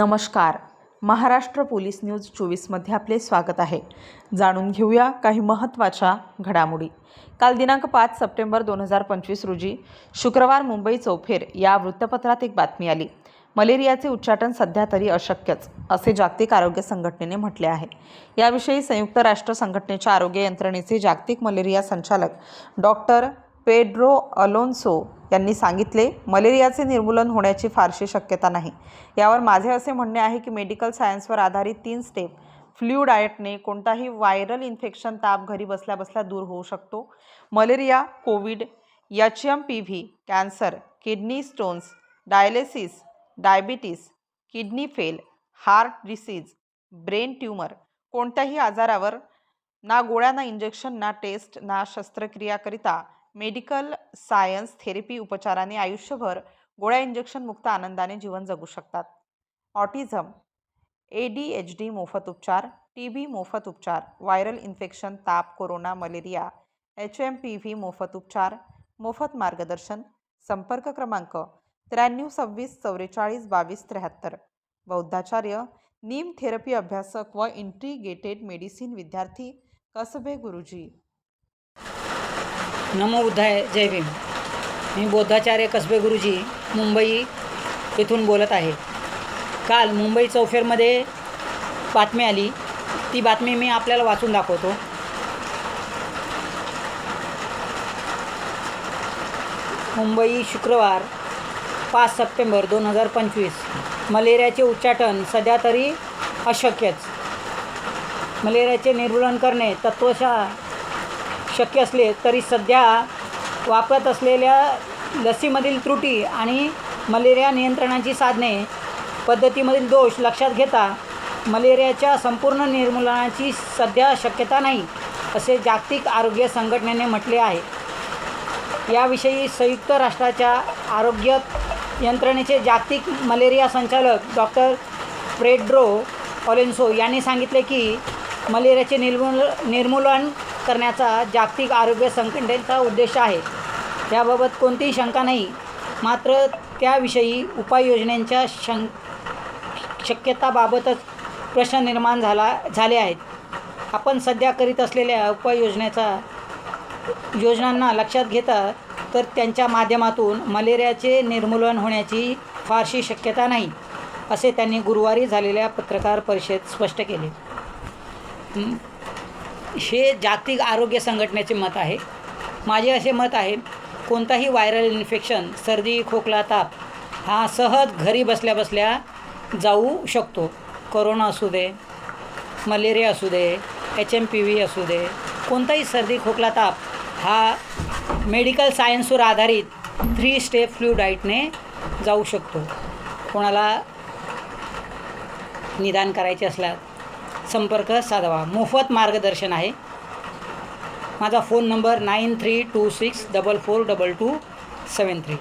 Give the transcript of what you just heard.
नमस्कार. Maharashtra police news चोवीसमध्ये आपले स्वागत आहे. जाणून घेऊया काही महत्त्वाच्या घडामोडी. काल दिनांक पाच सप्टेंबर दोन हजार पंचवीस रोजी शुक्रवार मुंबई चौफेर या वृत्तपत्रात एक बातमी आली. मलेरियाचे उच्चाटन सध्या तरी अशक्यच असे जागतिक आरोग्य संघटनेने म्हटले आहे. याविषयी संयुक्त राष्ट्र संघटनेच्या आरोग्य यंत्रणेचे जागतिक मलेरिया संचालक डॉक्टर पेड्रो अलोन्सो यांनी सांगितले मलेरियाचे निर्मूलन होण्याची फारशी शक्यता नाही. यावर माझे असे म्हणणे आहे की मेडिकल सायन्सवर आधारित तीन स्टेप फ्ल्यू डाएटने कोणताही व्हायरल इन्फेक्शन ताप घरी बसल्या बसल्या दूर होऊ शकतो. Malaria covid H M P V cancer kidney stones dialysis diabetes kidney fail heart disease brain tumour कोणत्याही आजारावर ना गोळ्या ना इंजेक्शन ना टेस्ट ना शस्त्रक्रियाकरिता मेडिकल सायन्स थेरपी उपचाराने आयुष्यभर गोळ्या इंजेक्शन मुक्त आनंदाने जीवन जगू शकतात. Autism A D H D मोफत उपचार टी बी मोफत उपचार व्हायरल इन्फेक्शन ताप corona malaria H M P V मोफत उपचार मोफत मार्गदर्शन संपर्क क्रमांक त्र्याण्णव सव्वीस चौवेचाळीस बावीस त्र्याहत्तर. बौद्धाचार्य नीम थेरपी अभ्यासक व इंटिग्रेटेड मेडिसिन विद्यार्थी कसबे गुरुजी. नमो बुद्धाय जय भीम. मी बोद्धाचार्य कसबे गुरुजी मुंबई येथून बोलत आहे. काल मुंबई चौफेरमध्ये बातमी आली. ती बातमी मी आपल्याला वाचून दाखवतो. मुंबई शुक्रवार पाच सप्टेंबर दोन हजार पंचवीस. मलेरियाचे उच्चाटन सध्या तरी अशक्यच. मलेरियाचे निर्मूलन करणे तत्वशः शक्य असले तरी सध्या वापरत असलेल्या लसीमधील त्रुटी आणि मलेरिया नियंत्रणाची साधने पद्धतीमधील दोष लक्षात घेता मलेरियाच्या संपूर्ण निर्मूलनाची सध्या शक्यता नाही असे जागतिक आरोग्य संघटनेने म्हटले आहे. याविषयी संयुक्त राष्ट्राच्या आरोग्य यंत्रणेचे जागतिक मलेरिया संचालक डॉक्टर प्रेड्रो ऑलेन्सो यांनी सांगितले की मलेरियाचे निर्मूल निर्मूलन करण्याचा जागतिक आरोग्य संघटनेचा उद्देश आहे. याबाबत कोणतीही शंका नाही. मात्र त्याविषयी उपाययोजनांच्या शं शक्यताबाबतच प्रश्न निर्माण झाला झाले आहेत. आपण सध्या करीत असलेल्या उपाययोजनेचा योजनांना लक्षात घेता तर त्यांच्या माध्यमातून मलेरियाचे निर्मूलन होण्याची फारशी शक्यता नाही असे त्यांनी गुरुवारी झालेल्या पत्रकार परिषदेत स्पष्ट केले. हे जागतिक आरोग्य संघटनेचे मत आहे. माझे असे मत आहे कोणताही व्हायरल इन्फेक्शन सर्दी खोकला ताप हा सहज घरी बसल्या बसल्या जाऊ शकतो. करोना असू दे मलेरिया असू दे एच एम पी व्ही असू दे कोणताही सर्दी खोकला ताप हा मेडिकल सायन्सवर आधारित थ्री स्टेप फ्लू डाईटने जाऊ शकतो. कोणाला निदान करायचे असल्यास संपर्क साधावा. मोफत मार्गदर्शन आहे. माझा phone number nine three two six double four double two seven three.